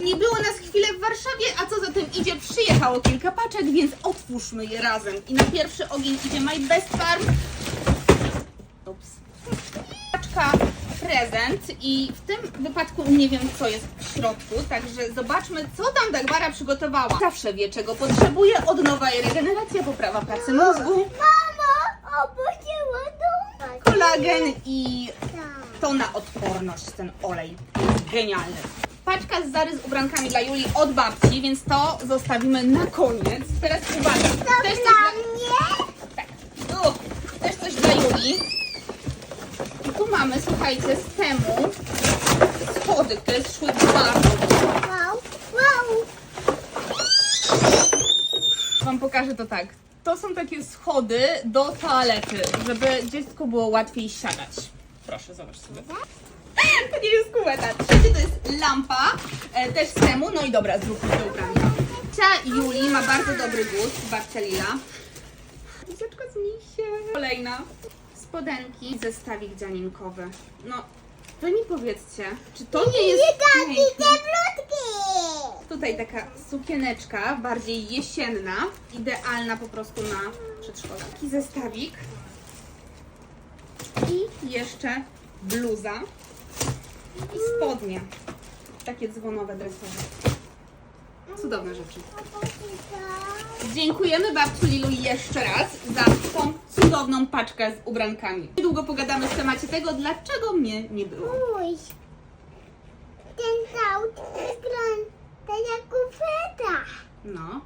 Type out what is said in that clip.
Nie było nas chwilę w Warszawie, a co za tym idzie, przyjechało kilka paczek, więc otwórzmy je razem. I na pierwszy ogień idzie My Best Farm. Ups. Paczka prezent i w tym wypadku nie wiem co jest w środku, także zobaczmy co tam Dagmara przygotowała. Zawsze wie czego potrzebuje, odnowa i regeneracja, poprawa pracy mózgu, Mamo, opuściła dom. kolagen i Tak. to na odporność ten olej. Genialny. Paczka z Zary z ubrankami dla Julii od babci, więc to zostawimy na koniec. Teraz uwaga, To też coś dla dla, mnie? tak, tu, też coś dla Julii. I tu mamy, słuchajcie, z temu schody, które szły bardzo. Wow, wow. Wam pokażę to tak. To są takie schody do toalety, żeby dziecku było łatwiej siadać. Proszę, zobacz sobie. To nie jest kuweta. E, też z temu. No i dobra, zróbmy te ubranka. Cia Julii ma bardzo dobry gust, babcia Lila. Z misie. Kolejna. Spodenki, zestawik dzianinkowy. No, wy mi powiedzcie, czy to nie jest piękne? Tutaj taka sukieneczka, bardziej jesienna, idealna po prostu na przedszkole. Taki zestawik. I jeszcze bluza i spodnie. Takie dzwonowe dresowe. Cudowne rzeczy. Dziękujemy babciu Lilu jeszcze raz za tą cudowną paczkę z ubrankami. Niedługo pogadamy w temacie tego, dlaczego mnie nie było. Mój. Ten saut jest. To jak kufeta. No,